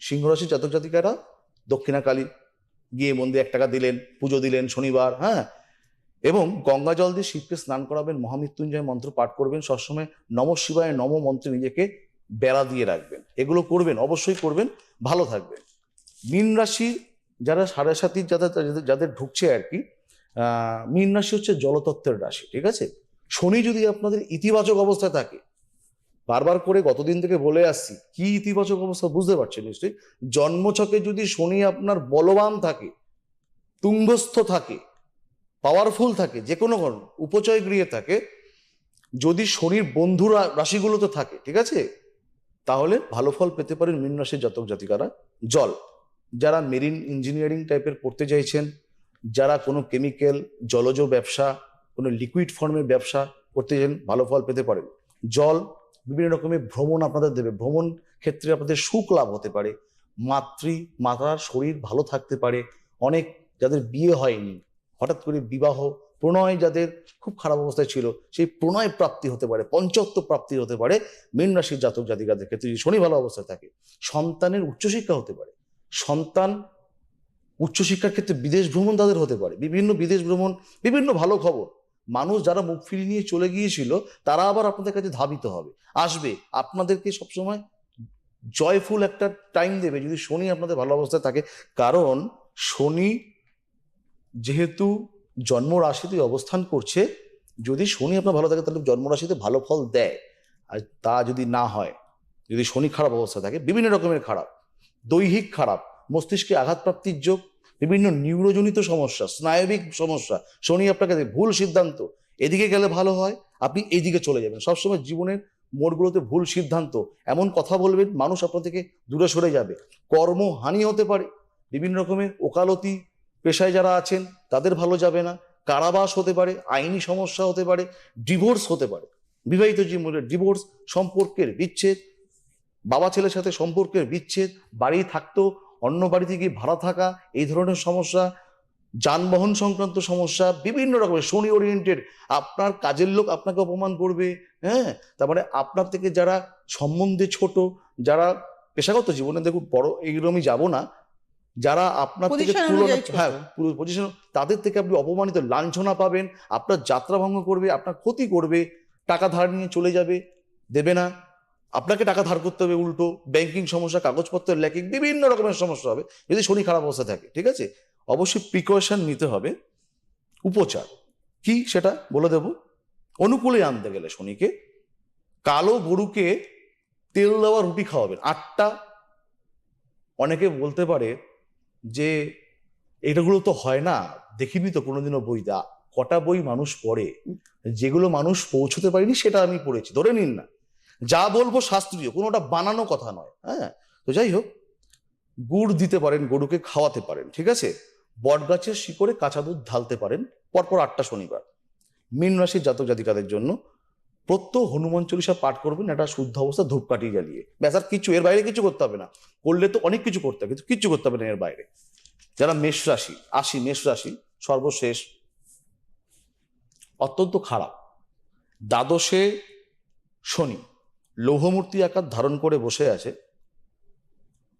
সিংহরাশি জাতক জাতিকারা দক্ষিণাকালী গিয়ে মন্দিরে এক টাকা দিলেন, পুজো দিলেন শনিবার হ্যাঁ? এবং গঙ্গা জল দিয়ে শিবকে স্নান করাবেন, মহামৃত্যুঞ্জয় মন্ত্র পাঠ করবেন, সবসময় নম শিবায় নম মন্ত্রে নিজেকে বেড়া দিয়ে রাখবেন। এগুলো করবেন, অবশ্যই করবেন, ভালো থাকবেন। মীন রাশি যারা সাড়ে সাতির যাদের, যাদের- ঢুকছে আর কি মীন রাশি হচ্ছে জলতত্ত্বের রাশি, ঠিক আছে? শনি যদি আপনাদের ইতিবাচক অবস্থায় থাকে বারবার করে গতদিন থেকে বলে আসছি, কি ইতিবাচক অবস্থা বুঝতে পারছেন নিশ্চয়ই? জন্মছকে যদি শনি আপনার বলবান থাকে, তুঙ্গস্থ থাকে পাওয়ারফুল থাকে যে কোনো কারণ, উপচয় গৃহে থাকে, যদি শনির বন্ধু রাশিগুলোতে থাকে, ঠিক আছে? তাহলে ভালো ফল পেতে পারেন মীন রাশির জাতক জাতিকারা। জল, যারা মেরিন ইঞ্জিনিয়ারিং টাইপের পড়তে চাইছেন, যারা কোনো কেমিক্যাল জলজ ব্যবসা, কোনো লিকুইড ফর্মের ব্যবসা করতে চান ভালো ফল পেতে পারেন। জল বিভিন্ন রকমের ভ্রমণ আপনাদের দেবে। ভ্রমণ ক্ষেত্রে আপনাদের সুখ লাভ হতে পারে। মাতৃ, মাতার শরীর ভালো থাকতে পারে। অনেক যাদের বিয়ে হয়নি, হঠাৎ করে বিবাহ, প্রণয় যাদের খুব খারাপ অবস্থায় ছিল, সেই প্রণয় প্রাপ্তি হতে পারে, পঞ্চত্ব প্রাপ্তি হতে পারে, মীন রাশির জাতক জাতিকাদের ক্ষেত্রে যদি শনি ভালো অবস্থায় থাকে, সন্তানের উচ্চশিক্ষা হতে পারে। সন্তান উচ্চশিক্ষার ক্ষেত্রে বিদেশ ভ্রমণ তাদের হতে পারে। বিভিন্ন বিদেশ ভ্রমণ, বিভিন্ন ভালো খবর। মানুষ যারা মুখ ফিরিয়ে নিয়ে চলে গিয়েছিল, তারা আবার আপনাদের কাছে ধাবিত হবে। আসবে। আপনাদেরকে সবসময় জয়ফুল একটা টাইম দেবে যদি শনি আপনাদের ভালো অবস্থায় থাকে। কারণ শনি যেহেতু জন্ম রাশিতে অবস্থান করছে, যদি শনি আপনার ভালো থাকে, তাহলে জন্মরাশিতে ভালো ফল দেয়। আর তা যদি না হয়, যদি শনি খারাপ অবস্থা থাকে, বিভিন্ন রকমের খারাপ, দৈহিক খারাপ, মস্তিষ্কে আঘাতপ্রাপ্তির যোগ বিভিন্ন নিউরোজনিত সমস্যা, স্নায়বিক সমস্যা। শনি আপনাকে ভুল সিদ্ধান্ত। এদিকে গেলে ভালো হয়, আপনি এইদিকে চলে যাবেন। সবসময় জীবনের মোড়গুলোতে ভুল সিদ্ধান্ত। এমন কথা বলবেন, মানুষ আপনার থেকে দূরে সরে যাবে। কর্মহানি হতে পারে। বিভিন্ন রকমের ওকালতি পেশায় যারা আছেন, তাদের ভালো যাবে না। কারাবাস হতে পারে, আইনি সমস্যা হতে পারে, ডিভোর্স হতে পারে। বিবাহিত জীবনের ডিভোর্স সম্পর্কের বিচ্ছেদ বাবা ছেলের সাথে সম্পর্কের বিচ্ছেদ, বাড়ি থাকতো অন্য বাড়িতে গিয়ে ভাড়া থাকা এই ধরনের সমস্যা যানবাহন সংক্রান্ত সমস্যা বিভিন্ন রকমের শনি ওরিয়েন্টেড আপনার কাজের লোক আপনাকে অপমান করবে হ্যাঁ? তারপরে আপনার থেকে যারা সম্বন্ধে ছোট যারা পেশাগত জীবনে দেখুন বড় এইগুলো আমি যাব না যারা আপনার থেকে তুলনা হ্যাঁ পুরো পজিশন তাদের থেকে আপনি অপমানিত লাঞ্ছনা পাবেন আপনার যাত্রা ভঙ্গ করবে আপনার ক্ষতি করবে টাকা ধার নিয়ে চলে যাবে দেবে না। আপনাকে টাকা ধার করতে হবে, উল্টো ব্যাংকিং সমস্যা কাগজপত্রের ল্যাকিং বিভিন্ন রকমের সমস্যা হবে যদি শনি খারাপ অবস্থা থাকে, ঠিক আছে? অবশ্যই প্রিকশন নিতে হবে। উপচার, কি সেটা বলে দেব? অনুকূলে আনতে গেলে শনিকে, কালো গরুকে তেল দেওয়া রুটি খাওয়াবেন। আটটা, অনেকে বলতে পারে যে এটাগুলো তো হয় না, দেখিনি তো, কোনোদিনও বই দা। কটা বই মানুষ পড়ে, যেগুলো মানুষ পৌঁছতে পারেনি, সেটা আমি পড়েছি। ধরে নিন না। যা বলব শাস্ত্রীয়, কোনোটা বানানো কথা নয় হ্যাঁ? তো যাই হোক, গুড় দিতে পারেন, গরুকে খাওয়াতে পারেন, ঠিক আছে? বট গাছের শিকড়ে কাঁচা দুধ ঢালতে পারেন, পরপর আটটা শনিবার। মীন রাশির জাতক জাতিকাদের জন্য প্রত্যহ হনুমান চল্লিশা পাঠ করবেন, একটা শুদ্ধ অবস্থা ধূপকাঠি জ্বালিয়ে। ব্যাস, আর কিছু, এর বাইরে কিছু করতে হবে না। করলে তো অনেক কিছু করতে হবে, কিন্তু কিচ্ছু করতে হবে না এর বাইরে। যারা মেষ রাশি, আশি, মেষ রাশি, সর্বশেষ, অত্যন্ত খারাপ। দ্বাদশে শনি লৌহমূর্তি আকার ধারণ করে বসে আছে।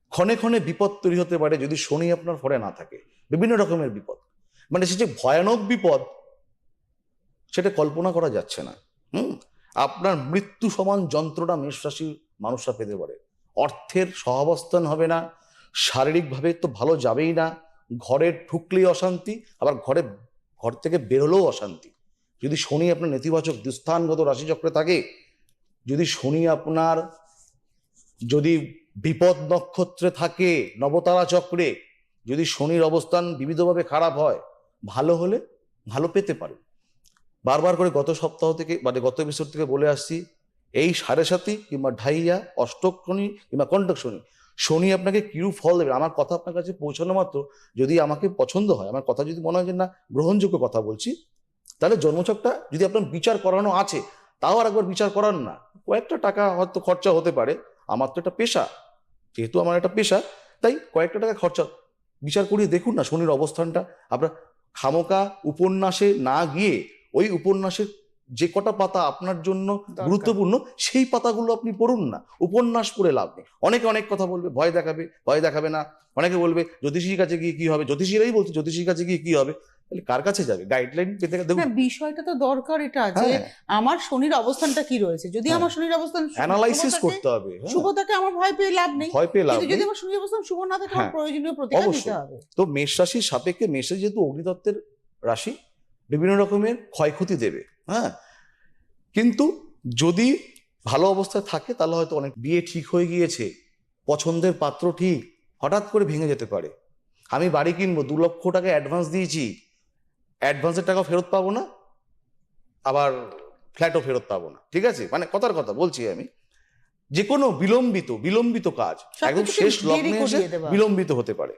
ক্ষণে ক্ষণে বিপদ তৈরি হতে পারে যদি শনি আপনার ফলে না থাকে। বিভিন্ন রকমের বিপদ। মানে সে যে ভয়ানক বিপদ, সেটা কল্পনা করা যাচ্ছে না। হুম? আপনার মৃত্যু সমান যন্ত্রণা মেষ রাশির মানুষরা পেতে পারে। অর্থের সহাবস্থান হবে না, শারীরিকভাবে তো ভালো যাবেই না, ঘরে ঢুকলেই অশান্তি, আবার ঘরে, ঘর থেকে বেরোলেও অশান্তি। যদি শনি আপনার নেতিবাচক দুস্থানগত রাশিচক্রে থাকে যদি শনি আপনার, যদি বিপদ নক্ষত্রে থাকে, নবতারা চক্রে, যদি শনির অবস্থান বিবিধভাবে খারাপ হয়, ভালো হলে ভালো পেতে পারে। বারবার করে গত সপ্তাহ থেকে মানে গত এপিসোড থেকে বলে আসছি, এই সাড়ে সাতি কিংবা ঢাইয়া, অষ্টক শনি কিংবা কণ্টক শনি শনি আপনাকে কিরূপ ফল দেবে? আমার কথা আপনার কাছে পৌঁছানো মাত্র, যদি আমাকে পছন্দ হয়, আমার কথা যদি মনে হয় যে না, গ্রহণযোগ্য কথা বলছি, তাহলে জন্মচকটা যদি আপনার বিচার করানো আছে তাও আর একবার বিচার করার না। কয়েকটা টাকা হয়তো খরচা হতে পারে আমার তো একটা পেশা। যেহেতু আমার একটা পেশা তাই কয়েকটা টাকা খরচা। বিচার করিয়ে দেখুন না শনির অবস্থানটা। আপনার খামোকা উপন্যাসে না গিয়ে ওই উপন্যাসের যে কটা পাতা আপনার জন্য গুরুত্বপূর্ণ সেই পাতাগুলো আপনি পড়ুন না। উপন্যাস পড়ে লাভ নেই। অনেকে অনেক কথা বলবে ভয় দেখাবে ভয় দেখাবে না। অনেকে বলবে জ্যোতিষীর কাছে গিয়ে কি হবে? জ্যোতিষীরাই বলছে জ্যোতিষীর কাছে গিয়ে কি হবে? তাহলে কার কাছে যাবে? গাইডলাইন পেতে দেখুন বিষয়টা তো দরকার এটা আছে হ্যাঁ। আমার শনির অবস্থানটা কি রয়েছে? যদি হ্যাঁ। আমার শনির অবস্থান অ্যানালাইসিস করতে হবে হ্যাঁ। শুভ থাকে আমার ভয় পেয়ে লাভ নেই। ভয় পেয়ে লাভ নেই যদি আমার শনির অবস্থান শুভ না থাকে আমার। প্রয়োজনীয় প্রতিকার দিতে হবে। তো মেষ রাশির সাপেক্ষে মেষে যেহেতু অগ্নিতত্ত্বের রাশি বিভিন্ন রকমের ক্ষয়ক্ষতি দেবে হ্যাঁ। কিন্তু যদি ভালো অবস্থায় থাকে তাহলে হয়তো অনেক বিয়ে ঠিক হয়ে গিয়েছে পছন্দের পাত্র ঠিক হঠাৎ করে ভেঙে যেতে পারে। আমি বাড়ি কিনবো দু লক্ষ টাকা অ্যাডভান্স দিয়েছি অ্যাডভান্সের টাকা ফেরত পাবো না আবার ফ্ল্যাটও ফেরত পাবো না। ঠিক আছে? মানে কথার কথা বলছি আমি। যে কোনো বিলম্বিত বিলম্বিত কাজ একদম শেষ লগ্নে এসে বিলম্বিত হতে পারে।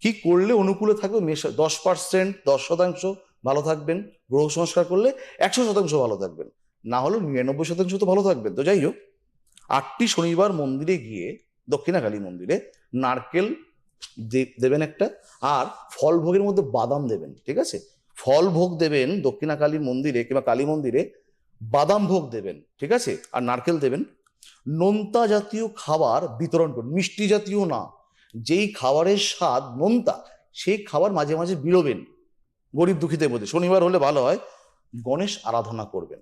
কি করলে অনুকূলে থাকবে? দশ পার্সেন্ট দশ শতাংশ ভালো থাকবেন। গ্রহ সংস্কার করলে একশো শতাংশ ভালো থাকবেন। না হলেও নিরানব্বই শতাংশ তো ভালো থাকবেন। তো যাই হোক আটটি শনিবার মন্দিরে গিয়ে দক্ষিণাকালী মন্দিরে নারকেল দেবেন একটা, আর ফল ভোগের মধ্যে বাদাম দেবেন, ঠিক আছে? ফল ভোগ দেবেন দক্ষিণাকালী মন্দিরে কিংবা কালী মন্দিরে, বাদাম ভোগ দেবেন, ঠিক আছে? আর নারকেল দেবেন। নোনতা জাতীয় খাবার বিতরণ করুন, মিষ্টি জাতীয় না। যেই খাবারের স্বাদ নোনতা, সেই খাবার মাঝে মাঝে বিলোবেন গরিব দুঃখীদের মধ্যে। শনিবার হলে ভালো হয়, গণেশ আরাধনা করবেন।